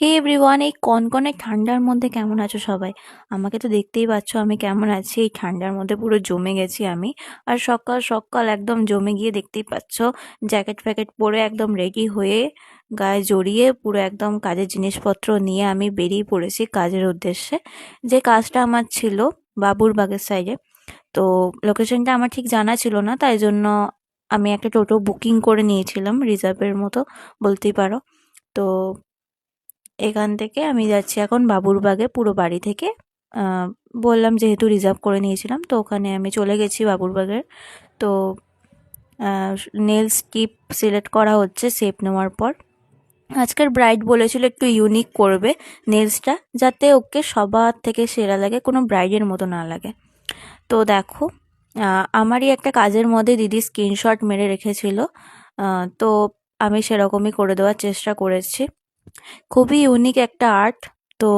হে everyone, এই কনকনে ঠান্ডার মধ্যে কেমন আছো সবাই? আমাকে তো দেখতেই পাচ্ছ আমি কেমন আছি। এই ঠান্ডার মধ্যে পুরো জমে গেছি আমি। আর সকাল সকাল একদম জমে গিয়ে দেখতেই পাচ্ছ, জ্যাকেট ফ্যাকেট পরে একদম রেডি হয়ে গায়ে জড়িয়ে পুরো একদম কাজের জিনিসপত্র নিয়ে আমি বেরিয়ে পড়েছি কাজের উদ্দেশ্যে। যে কাজটা আমার ছিল বাবুরবাগের সাইডে তো লোকেশনটা আমার ঠিক জানা ছিল না, তাই জন্য আমি একটা টোটো বুকিং করে নিয়েছিলাম রিজার্ভের মতো, বলতেই পারো। তো এখান থেকে আমি যাচ্ছি এখন বাবুরবাগে পুরো বাড়ি থেকে। বললাম যেহেতু রিজার্ভ করে নিয়েছিলাম, তো ওখানে আমি চলে গেছি বাবুরবাগের তো নেলস টিপ সিলেক্ট করা হচ্ছে শেপ নেওয়ার পর। আজকের ব্রাইড বলেছিল একটু ইউনিক করবে নেলসটা যাতে ওকে সবার থেকে সেরা লাগে, কোনো ব্রাইডের মতো না লাগে। তো দেখো আমারই একটা কাজের মধ্যে দিদি স্ক্রিনশট মেরে রেখেছিল। তো আমি সেরকমই করে দেওয়ার চেষ্টা করেছি। খুবই ইউনিক একটা আর্ট তো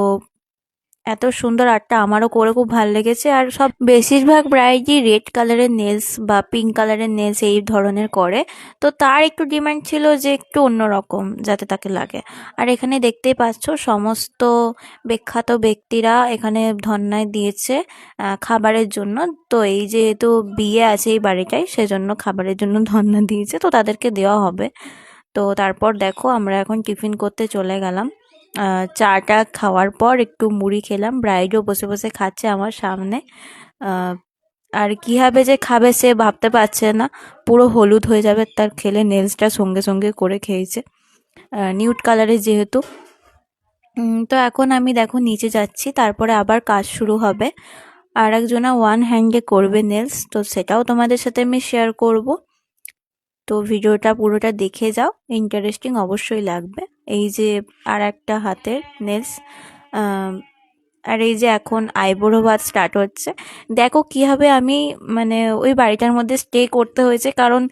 এত সুন্দর আর্টটা আমারও করে খুব ভালো লেগেছে। আর সব বেশিরভাগ ব্রাইডই রেড কালারের নেলস বা পিঙ্ক কালারের নেলস এই ধরনের করে। তো তার একটু ডিমান্ড ছিল যে একটু অন্যরকম যাতে তাকে লাগে। আর এখানে দেখতেই পাচ্ছ সমস্ত বিখ্যাত ব্যক্তিরা এখানে ধন্যায় দিয়েছে খাবারের জন্য। তো এই যেহেতু বিয়ে আছে এই বাড়িটায়, সেজন্য খাবারের জন্য ধন্যা দিয়েছে। তো তাদেরকে দেওয়া হবে। তো তারপর দেখো আমরা এখন টিফিন করতে চলে গেলাম। চাটা খাওয়ার পর একটু মুড়ি খেলাম। ব্রাইডও বসে বসে খাচ্ছে আমার সামনে। আর কীভাবে যে খাবে সে ভাবতে পারছে না। পুরো হলুদ হয়ে যাবে তার খেলে নেলসটা সঙ্গে সঙ্গে করে খেয়েছে। নিউট কালারের যেহেতু। তো এখন আমি দেখো নিচে যাচ্ছি, তারপরে আবার কাজ শুরু হবে। আর একজনা ওয়ান হ্যান্ডে করবে নেলস তো সেটাও তোমাদের সাথে আমি শেয়ার করব। তো ভিডিওটা পুরোটা দেখে যাও। ইন্টারেস্টিং অবশ্যই লাগবে। এই যে আর একটা হাতের নেলস আর এই যে এখন আইবুড়ো ভাত স্টার্ট হচ্ছে। দেখো কীভাবে আমি মানে ওই বাড়িটার মধ্যে স্টে করতে হয়েছে, কারণ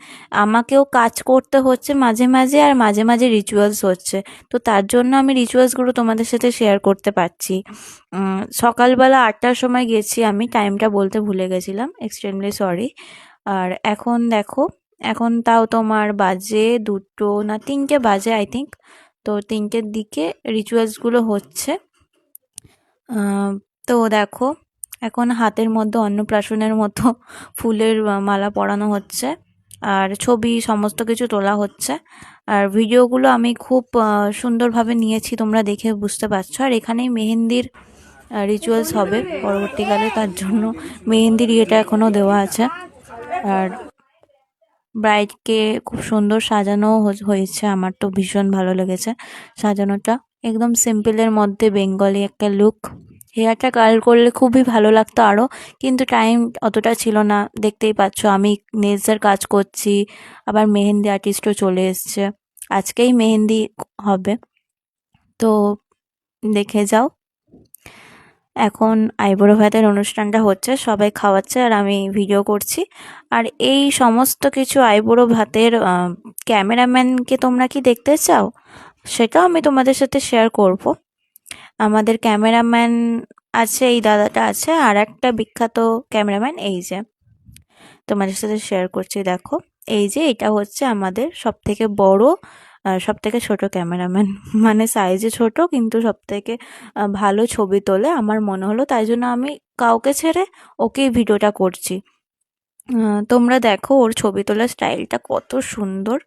আমাকেও কাজ করতে হচ্ছে মাঝে মাঝে আর মাঝে মাঝে রিচুয়ালস হচ্ছে। তো তার জন্য আমি রিচুয়ালসগুলো তোমাদের সাথে শেয়ার করতে পারছি। সকালবেলা আটটার সময় গেছি আমি টাইমটা বলতে ভুলে গেছিলাম এক্সট্রিমলি সরি আর এখন দেখো এখন তাও তোমার বাজে দুটো না তিনটে বাজে আই থিঙ্ক তো তিনটের দিকে রিচুয়ালসগুলো হচ্ছে। তো দেখো, এখন হাতের মধ্যে, অন্নপ্রাশনের মতো ফুলের মালা পরানো হচ্ছে। আর ছবি, সমস্ত কিছু তোলা হচ্ছে। আর ভিডিওগুলো আমি খুব সুন্দরভাবে নিয়েছি, তোমরা দেখে বুঝতে পারছ। আর এখানেই মেহেন্দির রিচুয়ালস হবে। পরবর্তীকালে তার জন্য মেহেন্দির ইয়েটা এখনও দেওয়া আছে। আর ব্রাইডকে খুব সুন্দর সাজানো হয়েছে। আমার তো ভীষণ ভালো লেগেছে সাজানোটা। একদম সিম্পলের মধ্যে বেঙ্গলি একটা লুক হেয়ারটা কার্ল করলে খুবই ভালো লাগতো আরও কিন্তু টাইম অতটা ছিল না। দেখতেই পাচ্ছ, আমি নেলসের কাজ করছি, আবার মেহেন্দি আর্টিস্টও চলে এসছে। আজকেই মেহেন্দি হবে। তো দেখে যাও। এখন আইবুড়ো ভাতের অনুষ্ঠানটা হচ্ছে, সবাই খাওয়াচ্ছে আর আমি ভিডিও করছি। আর এই সমস্ত কিছু আইবুড়ো ভাতের ক্যামেরাম্যানকে তোমরা কি দেখতে চাও? সেটাও আমি তোমাদের সাথে শেয়ার করব। আমাদের ক্যামেরাম্যান আছে, এই দাদাটা আছে, আর একটা বিখ্যাত ক্যামেরাম্যান এই যে। তোমাদের সাথে শেয়ার করছি, দেখো। এই যে এটা হচ্ছে আমাদের সব থেকে বড় সব থেকে ছোটো ক্যামেরাম্যান। মানে সাইজে ছোট, কিন্তু সব থেকে ভালো ছবি তোলে আমার মনে হলো। তাই জন্য আমি কাউকে ছেড়ে ওকেই ভিডিওটা করছি। তোমরা দেখো ওর ছবি তোলার স্টাইলটা কত সুন্দর।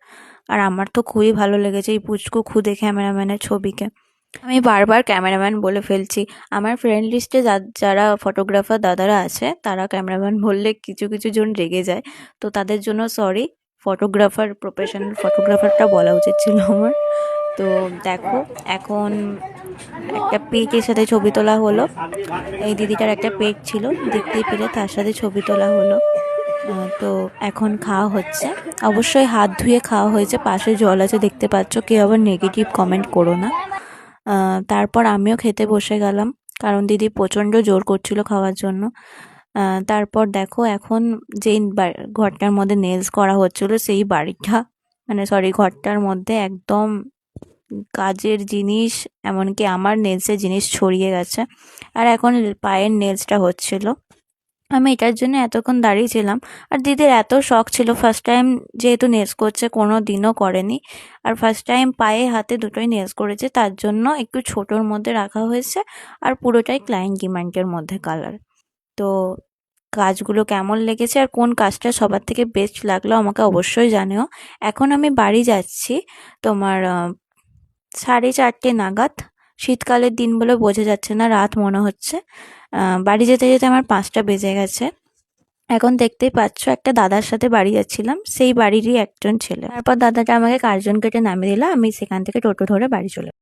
আর আমার তো খুবই ভালো লেগেছে এই পুচকু খুদে ক্যামেরাম্যানের ছবিকে। আমি বারবার ক্যামেরাম্যান বলে ফেলছি। আমার ফ্রেন্ড লিস্টে যারা ফটোগ্রাফার দাদারা আছে, তারা ক্যামেরাম্যান বললে কিছু কিছু জন রেগে যায়। তো তাদের জন্য সরি ফটোগ্রাফার প্রফেশনাল ফটোগ্রাফারটা বলা উচিত ছিল আমার। তো দেখো, এখন একটা পেটের সাথে ছবি তোলা হলো। এই দিদিটার একটা পেট ছিল, দেখতেই পেলে তার সাথে ছবি তোলা হলো। তো এখন খাওয়া হচ্ছে। অবশ্যই হাত ধুয়ে খাওয়া হয়েছে, পাশে জল আছে, দেখতে পাচ্ছ। কেউ আবার নেগেটিভ কমেন্ট করো না। তারপর আমিও খেতে বসে গেলাম, কারণ দিদি প্রচণ্ড জোর করছিল খাওয়ার জন্য। তারপর দেখো এখন যেই ঘরটার মধ্যে নেলস করা হচ্ছিল, সেই বাড়িটা মানে সরি ঘরটার মধ্যে একদম কাজের জিনিস, এমনকি আমার নেলসের জিনিস ছড়িয়ে গেছে। আর এখন পায়ের নেলসটা হচ্ছিল। আমি এটার জন্য এতক্ষণ দাঁড়িয়েছিলাম আর দিদির এত শখ ছিল ফার্স্ট টাইম যেহেতু নেলস করছে, কোনো দিনও করেনি। আর ফার্স্ট টাইম পায়ে হাতে দুটোই নেলস করেছে, তার জন্য একটু ছোটোর মধ্যে রাখা হয়েছে, আর পুরোটাই ক্লায়েন্ট ডিমান্ডের মধ্যে কালার তো কাজগুলো কেমন লেগেছে আর কোন কাজটা সবার থেকে বেস্ট লাগল আমাকে অবশ্যই জানিও। এখন আমি বাড়ি যাচ্ছি। তোমার সাড়ে চারটে নাগাদ। শীতকালের দিন বলে বোঝা যাচ্ছে না, রাত মনে হচ্ছে। বাড়ি যেতে যেতে আমার পাঁচটা বেজে গেছে। এখন দেখতেই পাচ্ছ একটা দাদার সাথে বাড়ি যাচ্ছিলাম। সেই বাড়িরই একজন ছেলে। তারপর দাদাটা আমাকে কার্জন কেটে নামিয়ে দিল। আমি সেখান থেকে টোটো ধরে বাড়ি চলে